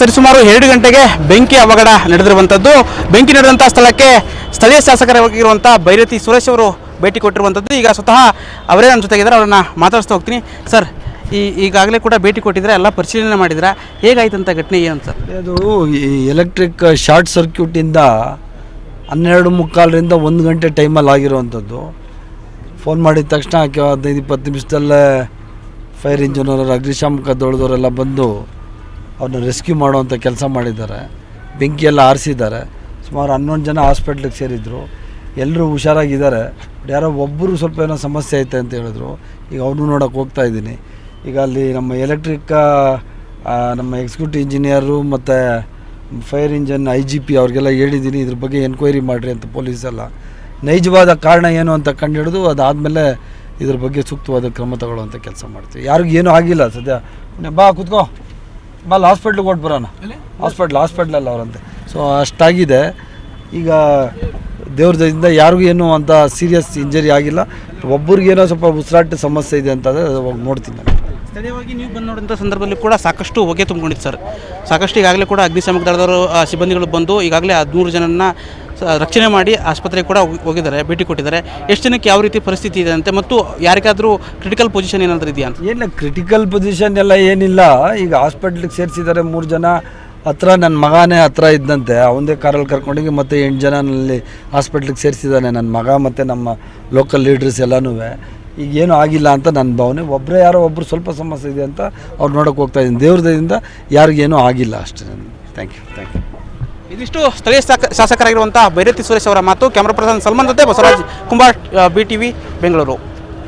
ಸರಿಸುಮಾರು ಎರಡು ಗಂಟೆಗೆ ಬೆಂಕಿ ಅವಘಡ ನಡೆದಿರುವಂಥದ್ದು. ಬೆಂಕಿ ನಡೆದಂಥ ಸ್ಥಳಕ್ಕೆ ಸ್ಥಳೀಯ ಶಾಸಕರಾಗಿರುವಂಥ ಭೈರತಿ ಸುರೇಶ್ ಅವರು ಭೇಟಿ ಕೊಟ್ಟಿರುವಂಥದ್ದು. ಈಗ ಸ್ವತಃ ಅವರೇ ನನ್ನ ಜೊತೆಗಿದ್ದಾರೆ, ಅವ್ರನ್ನ ಮಾತಾಡಿಸ್ತಾ ಹೋಗ್ತೀನಿ. ಸರ್, ಈ ಈಗಾಗಲೇ ಕೂಡ ಭೇಟಿ ಕೊಟ್ಟಿದ್ರೆ ಎಲ್ಲ ಪರಿಶೀಲನೆ ಮಾಡಿದ್ರೆ ಹೇಗಾಯ್ತಂತ ಘಟನೆ ಏನು ಸರ್? ಅದು ಈ ಎಲೆಕ್ಟ್ರಿಕ್ ಶಾರ್ಟ್ ಸರ್ಕ್ಯೂಟಿಂದ ಹನ್ನೆರಡು ಮುಕ್ಕಾಲರಿಂದ ಒಂದು ಗಂಟೆ ಟೈಮಲ್ಲಿ ಆಗಿರುವಂಥದ್ದು. ಫೋನ್ ಮಾಡಿದ ತಕ್ಷಣ ಹದಿನೈದು ಇಪ್ಪತ್ತು ನಿಮಿಷದಲ್ಲೇ ಫೈರ್ ಇಂಜಿನಿಯರ್ ಅಗ್ನಿಶಾಮಕ ದೊಡ್ಡದವರೆಲ್ಲ ಬಂದು ಅವ್ರನ್ನ ರೆಸ್ಕ್ಯೂ ಮಾಡುವಂಥ ಕೆಲಸ ಮಾಡಿದ್ದಾರೆ. ಬೆಂಕಿಯೆಲ್ಲ ಆರಿಸಿದ್ದಾರೆ. ಸುಮಾರು ಹನ್ನೊಂದು ಜನ ಹಾಸ್ಪಿಟ್ಲಿಗೆ ಸೇರಿದ್ರು. ಎಲ್ಲರೂ ಹುಷಾರಾಗಿದ್ದಾರೆ. ಬಟ್ ಯಾರೋ ಒಬ್ಬರು ಸ್ವಲ್ಪ ಏನೋ ಸಮಸ್ಯೆ ಐತೆ ಅಂತ ಹೇಳಿದ್ರು. ಈಗ ಅವ್ರನ್ನೂ ನೋಡೋಕೆ ಹೋಗ್ತಾ ಇದ್ದೀನಿ. ಈಗ ಅಲ್ಲಿ ನಮ್ಮ ಎಲೆಕ್ಟ್ರಿಕ್ ನಮ್ಮ ಎಕ್ಸಿಕ್ಯೂಟಿವ್ ಇಂಜಿನಿಯರು ಮತ್ತು fire engine I G P ಅವ್ರಿಗೆಲ್ಲ ಹೇಳಿದ್ದೀನಿ. ಇದ್ರ ಬಗ್ಗೆ ಎನ್ಕ್ವೈರಿ ಮಾಡಿರಿ ಅಂತ ಪೊಲೀಸೆಲ್ಲ ನೈಜವಾದ ಕಾರಣ ಏನು ಅಂತ ಕಂಡುಹಿಡಿದು ಅದಾದಮೇಲೆ ಇದ್ರ ಬಗ್ಗೆ ಸೂಕ್ತವಾದ ಕ್ರಮ ತಗೊಳ್ಳುವಂಥ ಕೆಲಸ ಮಾಡ್ತೀವಿ. ಯಾರಿಗೂ ಏನೂ ಆಗಿಲ್ಲ ಸದ್ಯ. ಬಾ ಕೂತ್ಕೋ. ಅಲ್ಲಿ ಹಾಸ್ಪಿಟ್ಲಿಗೆ ಕೊಟ್ಟು ಬರೋಣ ಹಾಸ್ಪಿಟ್ಲ್ ಹಾಸ್ಪಿಟ್ಲಲ್ಲಿ ಅವರಂತೆ. ಸೊ ಅಷ್ಟಾಗಿದೆ. ಈಗ ದೇವ್ರ ದಯದಿಂದ ಯಾರಿಗೂ ಏನೂ ಅಂತ ಸೀರಿಯಸ್ ಇಂಜರಿ ಆಗಿಲ್ಲ. ಒಬ್ಬರಿಗೇನೋ ಸ್ವಲ್ಪ ಉಸಿರಾಟ ಸಮಸ್ಯೆ ಇದೆ ಅಂತಂದರೆ ಹೋಗಿ ನೋಡ್ತೀನಿ ನಾನು. ಸ್ಥಳೀಯವಾಗಿ ನೀವು ಬಂದು ನೋಡಿದಂಥ ಸಂದರ್ಭದಲ್ಲಿ ಕೂಡ ಸಾಕಷ್ಟು ಹೊಗೆ ತುಂಬಿಕೊಂಡಿತ್ತು ಸರ್. ಸಾಕಷ್ಟು ಈಗಾಗಲೇ ಕೂಡ ಅಗ್ನಿಶಾಮಕ ದಳದವರು ಸಿಬ್ಬಂದಿಗಳು ಬಂದು ಈಗಾಗಲೇ ಹದಿಮೂರು ಜನನ್ನ ರಕ್ಷಣೆ ಮಾಡಿ ಆಸ್ಪತ್ರೆಗೆ ಕೂಡ ಹೋಗಿ- ಹೋಗಿದ್ದಾರೆ, ಭೇಟಿ ಕೊಟ್ಟಿದ್ದಾರೆ. ಎಷ್ಟು ಜನಕ್ಕೆ ಯಾವ ರೀತಿ ಪರಿಸ್ಥಿತಿ ಇದೆ ಅಂತೆ ಮತ್ತು ಯಾರಿಗಾದರೂ ಕ್ರಿಟಿಕಲ್ ಪೊಸಿಷನ್ ಏನಾದರೂ ಇದೆಯಾ ಅಂತ? ಏನಿಲ್ಲ ಕ್ರಿಟಿಕಲ್ ಪೊಸಿಷನ್ ಎಲ್ಲ ಏನಿಲ್ಲ. ಈಗ ಹಾಸ್ಪಿಟ್ಲಿಗೆ ಸೇರಿಸಿದ್ದಾರೆ ಮೂರು ಜನ. ಹತ್ರ ನನ್ನ ಮಗನೇ ಹತ್ರ ಇದ್ದಂತೆ. ಅವನದೇ ಕಾರಲ್ಲಿ ಕರ್ಕೊಂಡೋಗಿ ಮತ್ತು ಎಂಟು ಜನ ನಲ್ಲಿ ಹಾಸ್ಪಿಟ್ಲಿಗೆ ಸೇರಿಸಿದ್ದಾನೆ ನನ್ನ ಮಗ ಮತ್ತು ನಮ್ಮ ಲೋಕಲ್ ಲೀಡ್ರಸ್ ಎಲ್ಲನೂ. ಈಗ ಏನೂ ಆಗಿಲ್ಲ ಅಂತ ನನ್ನ ಭಾವನೆ. ಒಬ್ಬರೇ ಯಾರೋ ಒಬ್ಬರು ಸ್ವಲ್ಪ ಸಮಸ್ಯೆ ಇದೆ ಅಂತ ಅವ್ರು ನೋಡೋಕೆ ಹೋಗ್ತಾ ಇದ್ದೀನಿ. ದೇವ್ರ ದಯದಿಂದ ಯಾರಿಗೇನೂ ಆಗಿಲ್ಲ ಅಷ್ಟೇ. ಥ್ಯಾಂಕ್ ಯು ಥ್ಯಾಂಕ್ ಯು ಇದಿಷ್ಟು ಸ್ಥಳೀಯ ಶಾಸಕರಾಗಿರುವಂತಹ ಭೈರತಿ ಸುರೇಶ್ ಅವರ ಮಾತು, ಕ್ಯಾಮ್ರಾ ಪರ್ಸನ್ ಸಲ್ಮಾನ್ ಜೊತೆ Basavaraj Kumbar B T V Bengaluru.